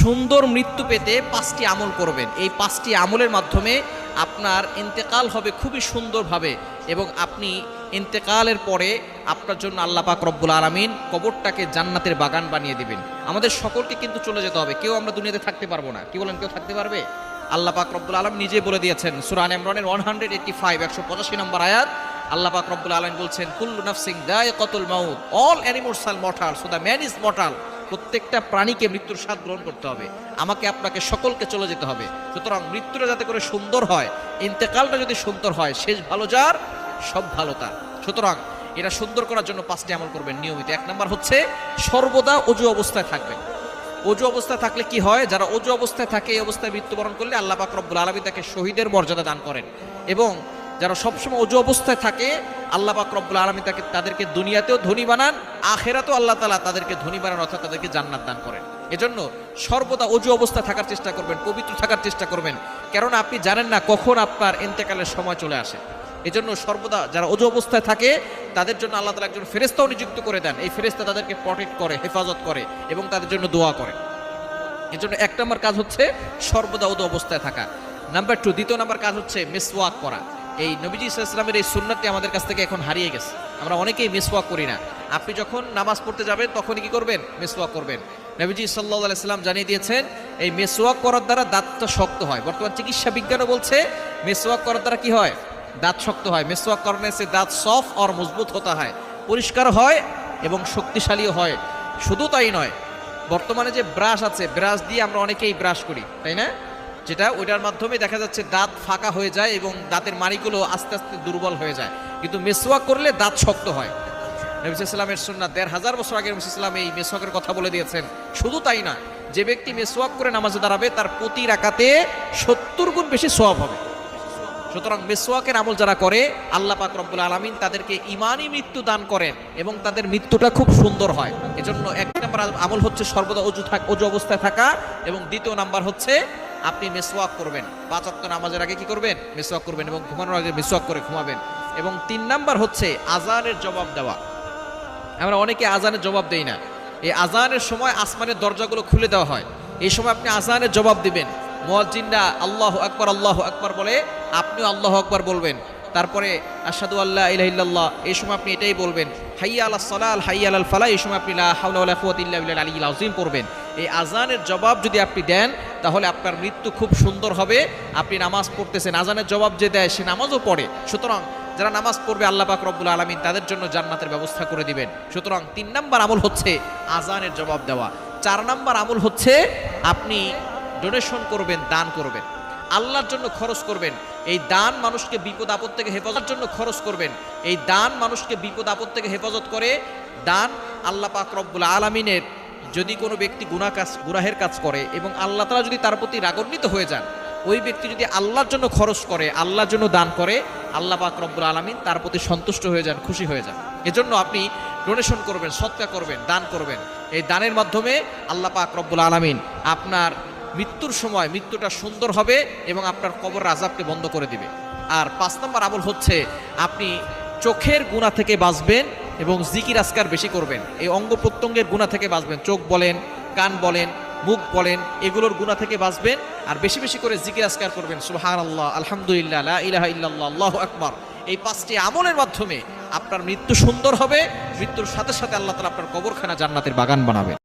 সুন্দর মৃত্যু পেতে পাঁচটি আমল করবেন। এই পাঁচটি আমলের মাধ্যমে আপনার ইন্তেকাল হবে খুবই সুন্দরভাবে এবং আপনি ইন্তেকালের পরে আপনার জন্য আল্লাহ পাক রব্বুল আলমিন কবরটাকে জান্নাতের বাগান বানিয়ে দিবেন। আমাদের সকলকে কিন্তু চলে যেতে হবে। কেউ আমরা দুনিয়াতে থাকতে পারব না। কি বলেন, কেউ থাকতে পারবে? আল্লাহ পাক রব্বুল আলম নিজে বলে দিয়েছেন সুরান ইমরানের ওয়ান হান্ড্রেড এইটটি ফাইভ একশো পঁচাশি নম্বর আয়াত। আল্লাহ পাক রব্বুল আলম বলছেন, কুল্লু নাফসিং দায় কতুল মাউত, all animals mortal, so the man is mortal. প্রত্যেকটা প্রাণীকে মৃত্যুর স্বাদ গ্রহণ করতে হবে। আমাকে আপনাকে সকলকে চলে যেতে হবে। সুতরাং মৃত্যুটা যাতে করে সুন্দর হয়, ইন্তেকালটা যদি সুন্দর হয়, শেষ ভালো যার, সব ভালো তার। সুতরাং এটা সুন্দর করার জন্য পাঁচটি আমল করবেন নিয়মিত। এক নম্বর হচ্ছে, সর্বদা অজু অবস্থায় থাকবেন। অজু অবস্থায় থাকলে কি হয়? যারা অজু অবস্থায় থাকে, এই অবস্থায় মৃত্যুবরণ করলে আল্লাহ পাক আলমী তাকে শহীদের মর্যাদা দান করেন। এবং যারা সবসময় অজু অবস্থায় থাকে, আল্লাহ পাক রব্বুল আলমী তাকে, তাদেরকে দুনিয়াতেও ধনী বানান, আখেরাতেও আল্লাহ তালা তাদেরকে ধনী বানান, অর্থাৎ তাদেরকে জান্নাত দান করেন। এজন্য সর্বদা অজু অবস্থায় থাকার চেষ্টা করবেন, পবিত্র থাকার চেষ্টা করবেন। কেননা আপনি জানেন না কখন আপনার এন্তেকালের সময় চলে আসে। এজন্য সর্বদা যারা অজু অবস্থায় থাকে, তাদের জন্য আল্লাহ তালা একজন ফেরেস্তাও নিযুক্ত করে দেন। এই ফেরেস্তা তাদেরকে প্রটেক্ট করে, হেফাজত করে এবং তাদের জন্য দোয়া করে। এজন্য এক নম্বর কাজ হচ্ছে সর্বদা উদু অবস্থায় থাকা। নাম্বার টু দ্বিতীয় নাম্বার কাজ হচ্ছে মিসওয়াক করা। এই নবীজি ইসলামের এই সুন্নাতটি আমাদের কাছ থেকে এখন হারিয়ে গেছে। আমরা অনেকেই মিসওয়াক করি না। আপনি যখন নামাজ পড়তে যাবেন, তখনই কি করবেন? মিসওয়াক করবেন। নবীজি সাল্লাহ আলাইসাল্লাম জানিয়ে দিয়েছেন, এই মেসওয়াক করার দ্বারা দাঁতটা শক্ত হয়। বর্তমান চিকিৎসা বিজ্ঞানও বলছে, মেসওয়াক করার দ্বারা কি হয়? দাঁত শক্ত হয়। মেসওয়াক করনে সে দাঁত সফ আর মজবুত হতে হয়। পরিষ্কার হয় এবং শক্তিশালীও হয়। শুধু তাই নয়, বর্তমানে যে ব্রাশ আছে, ব্রাশ দিয়ে আমরা অনেকেই ব্রাশ করি, তাই না? যেটা ওইটার মাধ্যমে দেখা যাচ্ছে দাঁত ফাঁকা হয়ে যায় এবং দাঁতের মাড়িগুলো আস্তে আস্তে দুর্বল হয়ে যায়। কিন্তু মেসওয়াক করলে দাঁত শক্ত হয়। নবিসামের সুন্না দেড় হাজার বছর আগে নবিসাম এই মেসওয়াকের কথা বলে দিয়েছেন। শুধু তাই না, যে ব্যক্তি মেসোয়াক করে নামাজে দাঁড়াবে, তার প্রতি রাকাতে সত্তর গুণ বেশি সোয়াব হবে। সুতরাং মেসোয়াকের আমল যারা করে, আল্লাহ পাক রব্বুল আলমিন তাদেরকে ইমানই মৃত্যু দান করেন এবং তাদের মৃত্যুটা খুব সুন্দর হয়। এজন্য এক নম্বর আমল হচ্ছে সর্বদা অজু থাক অজু অবস্থায় থাকা এবং দ্বিতীয় নাম্বার হচ্ছে আপনি মেসওয়াক করবেন। পাঁচ অক্ট নামাজের আগে কি করবেন? মেসওয়াক করবেন এবং ঘুমানোর আগে মেসওয়াক করে ঘুমাবেন। এবং তিন নাম্বার হচ্ছে আজানের জবাব দেওয়া। আমরা অনেকে আজানের জবাব দেই না। এই আজানের সময় আসমানের দরজাগুলো খুলে দেওয়া হয়। এই সময় আপনি আজানের জবাব দিবেন। মোয়াজ্জিনরা আল্লাহ আকবর আল্লাহ আকবর বলে, আপনিও আল্লাহ আকবর বলবেন। তারপরে আসাদু আল্লাহ ইলাহিল্লাহ এই সময় আপনি এটাই বলবেন। হাইয়া আল্লাহ সালাল হাইয়া আল ফালা এই সময় আপনি আলী আজিম করবেন এই আজানের জবাব যদি আপনি দেন তাহলে আপনার মৃত্যু খুব সুন্দর হবে। আপনি নামাজ পড়তেছেন, আজানের জবাব যে দেয় সে নামাজও পড়ে। সুতরাং যারা নামাজ পড়বে, আল্লাহ পাক রব্বুল আলমিন তাদের জন্য জান্নাতের ব্যবস্থা করে দিবেন। সুতরাং তিন নাম্বার আমল হচ্ছে আজানের জবাব দেওয়া। চার নাম্বার আমল হচ্ছে আপনি ডোনেশন করবেন, দান করবেন। আল্লাহর জন্য খরচ করবেন। এই দান মানুষকে বিপদ আপদ থেকে হেফাজতের জন্য খরচ করবেন। এই দান মানুষকে বিপদ আপদ থেকে হেফাজত করে দান আল্লাহ পাক রব্বুল আলমিনের যদি কোনো ব্যক্তি গুনাহ কাজ, গুনাহের কাজ করে এবং আল্লাহ তালা যদি তার প্রতি রাগান্বিত হয়ে যান, ওই ব্যক্তি যদি আল্লাহর জন্য খরচ করে, আল্লাহর জন্য দান করে, আল্লাহ পাক রব্বুল আলমিন তার প্রতি সন্তুষ্ট হয়ে যান, খুশি হয়ে যান। এজন্য আপনি ডোনেশন করবেন, সৎকা করবেন, দান করবেন। এই দানের মাধ্যমে আল্লাহ পাক রব্বুল আলমিন আপনার মৃত্যুর সময়, মৃত্যুটা সুন্দর হবে এবং আপনার কবর আজাবকে বন্ধ করে দিবে। আর পাঁচ নম্বর আমল হচ্ছে, আপনি চোখের গুণা থেকে বাঁচবেন এবং জিকির আসকার বেশি করবেন। এই অঙ্গ প্রত্যঙ্গের গুণা থেকে বাঁচবেন। চোখ বলেন, কান বলেন, মুখ বলেন, এগুলোর গুণা থেকে বাঁচবেন আর বেশি বেশি করে জিকির আসকার করবেন। সুহান আল্লাহ আলহামদুলিল্লাহ ইলাহা ইল্লাল্লাহ আকবার। এই পাঁচটি আমলের মাধ্যমে আপনার মৃত্যু সুন্দর হবে, মৃত্যুর সাথে সাথে আল্লাহ তালা আপনার কবরখানা জান্নাতের বাগান বানাবে।